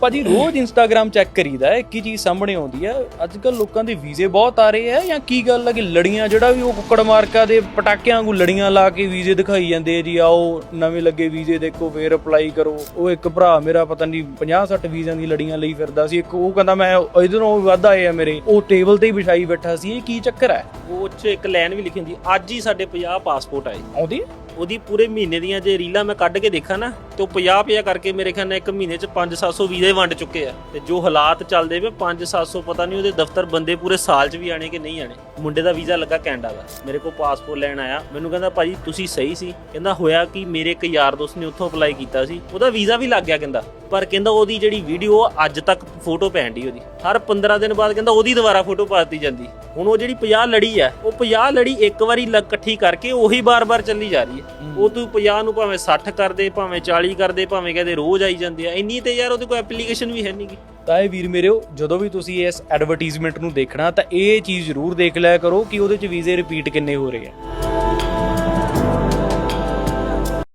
ਭਾਜੀ ਰੋਜ਼ Instagram check ਕਰੀਦਾ ਹੈ, ਇੱਕ ਹੀ ਚੀਜ਼ ਸਾਹਮਣੇ ਆਉਂਦੀ ਹੈ ਅੱਜ ਕੱਲ ਲੋਕਾਂ ਦੇ ਵੀਜ਼ੇ ਬਹੁਤ ਆ ਰਹੇ ਆ ਜਾਂ ਕੀ ਗੱਲ ਹੈ ਕਿ ਲੜੀਆਂ ਜਿਹੜਾ ਵੀ ਉਹ ਕੁੱਕੜ ਮਾਰਕਾ ਦੇ ਪਟਾਕਿਆਂ ਵਾਂਗੂ ਲੜੀਆਂ ਲਾ ਕੇ ਵੀਜ਼ੇ ਦਿਖਾਈ ਜਾਂਦੇ ਆ ਜੀ ਆਓ ਨਵੇਂ ਲੱਗੇ ਵੀਜ਼ੇ ਦੇਖੋ ਫੇਰ ਅਪਲਾਈ ਕਰੋ। ਉਹ ਇੱਕ ਭਰਾ ਮੇਰਾ ਪਤਾ ਨਹੀਂ 50 60 ਵੀਜ਼ਿਆਂ ਦੀ ਲੜੀਆਂ ਲਈ ਫਿਰਦਾ ਸੀ ਇੱਕ ਉਹ ਕਹਿੰਦਾ ਮੈਂ ਇਧਰੋਂ ਵੱਧ ਆਏ ਆ ਮੇਰੇ ਉਹ ਟੇਬਲ ਤੇ ਹੀ ਵਿਛਾਈ ਬੈਠਾ ਸੀ ਇਹ ਕੀ ਚੱਕਰ ਹੈ? ਉਹ 'ਚ ਇੱਕ ਲਾਈਨ ਵੀ ਲਿਖੀ ਹੁੰਦੀ ਅੱਜ ਹੀ ਸਾਡੇ 50 ਪਾਸਪੋਰਟ ਆਏ। ਆਉਂਦੀ ਉਹਦੀ ਪੂਰੇ ਮਹੀਨੇ ਦੀਆਂ ਜੇ ਰੀਲਾਂ ਮੈਂ ਕੱਢ ਕੇ ਦੇਖਾਂ ਨਾ ਤੇ ਉਹ 50 50 ਕਰਕੇ ਮੇਰੇ ਖਿਆਲ ਨਾਲ ਇੱਕ ਮਹੀਨੇ 'ਚ 5-700 ਵੀਜ਼ੇ ਵੰਡ ਚੁੱਕੇ ਆ। ਤੇ ਜੋ ਹਾਲਾਤ ਚੱਲਦੇ ਪਏ 5-700 ਪਤਾ ਨਹੀਂ ਉਹਦੇ ਦਫ਼ਤਰ ਬੰਦੇ ਪੂਰੇ ਸਾਲ 'ਚ ਵੀ ਆਣੇ ਕਿ ਨਹੀਂ ਆਣੇ। ਮੁੰਡੇ ਦਾ ਵੀਜ਼ਾ ਲੱਗਾ ਕੈਨੇਡਾ ਦਾ। ਮੇਰੇ ਕੋਲ ਪਾਸਪੋਰਟ ਲੈਣ ਆਇਆ। ਮੈਨੂੰ ਕਹਿੰਦਾ ਭਾਜੀ ਤੁਸੀਂ ਸਹੀ ਸੀ। ਕਹਿੰਦਾ ਹੋਇਆ ਕਿ? ਮੇਰੇ ਇੱਕ ਯਾਰ ਦੋਸਤ ਨੇ ਉੱਥੋਂ ਅਪਲਾਈ ਕੀਤਾ ਸੀ। ਉਹਦਾ ਵੀਜ਼ਾ ਵੀ ਲੱਗ ਗਿਆ ਕਹਿੰਦਾ। ਪਰ ਕਹਿੰਦਾ ਉਹਦੀ ਜਿਹੜੀ ਵੀਡੀਓ ਅੱਜ ਤੱਕ ਫੋਟੋ ਪੈਣ ਦੀ ਉਹਦੀ। ਹਰ 15 ਦਿਨ ਬਾਅਦ ਕਹਿੰਦਾ ਉਹਦੀ ਦੁਬਾਰਾ ਫੋਟੋ ਪਾਤੀ ਜਾਂਦੀ। ਹੁਣ ਉਹ ਜਿਹੜੀ 50 ਲੜੀ ਆ ਉਹ 50 ਲੜੀ ਇੱਕ ਵਾਰੀ ਇਕੱਠੀ ਕਰਕੇ ਉਹੀ ਬਾਰ-ਬਾਰ ਚੱਲੀ ਜਾ ਰਹੀ ਹੈ। ਉਹ ਤੂੰ 50 ਨੂੰ ਭਾਵੇਂ 60 ਕਰਦੇ ਭਾਵੇਂ 40 ਕਰਦੇ, ਭਾਵੇਂ ਕਹਿੰਦੇ ਰੋਜ਼ ਆਈ ਜਾਂਦੇ ਆ, ਇੰਨੀ ਤੇ ਯਾਰ ਉਹਦੇ ਕੋਲ ਐਪਲੀਕੇਸ਼ਨ ਵੀ ਹੈ ਨਹੀਂਗੀ ਤਾਂ ਇਹ ਵੀਰ ਮੇਰਿਓ ਜਦੋਂ ਵੀ ਤੁਸੀਂ ਇਸ ਐਡਵਰਟਾਈਜ਼ਮੈਂਟ ਨੂੰ ਦੇਖਣਾ, ਤਾਂ ਇਹ ਚੀਜ਼ ਜ਼ਰੂਰ ਦੇਖ ਲਿਆ ਕਰੋ ਕਿ ਉਹਦੇ ਚ ਵੀਜ਼ੇ ਰਿਪੀਟ ਕਿੰਨੇ ਹੋ ਰਹੇ ਆ।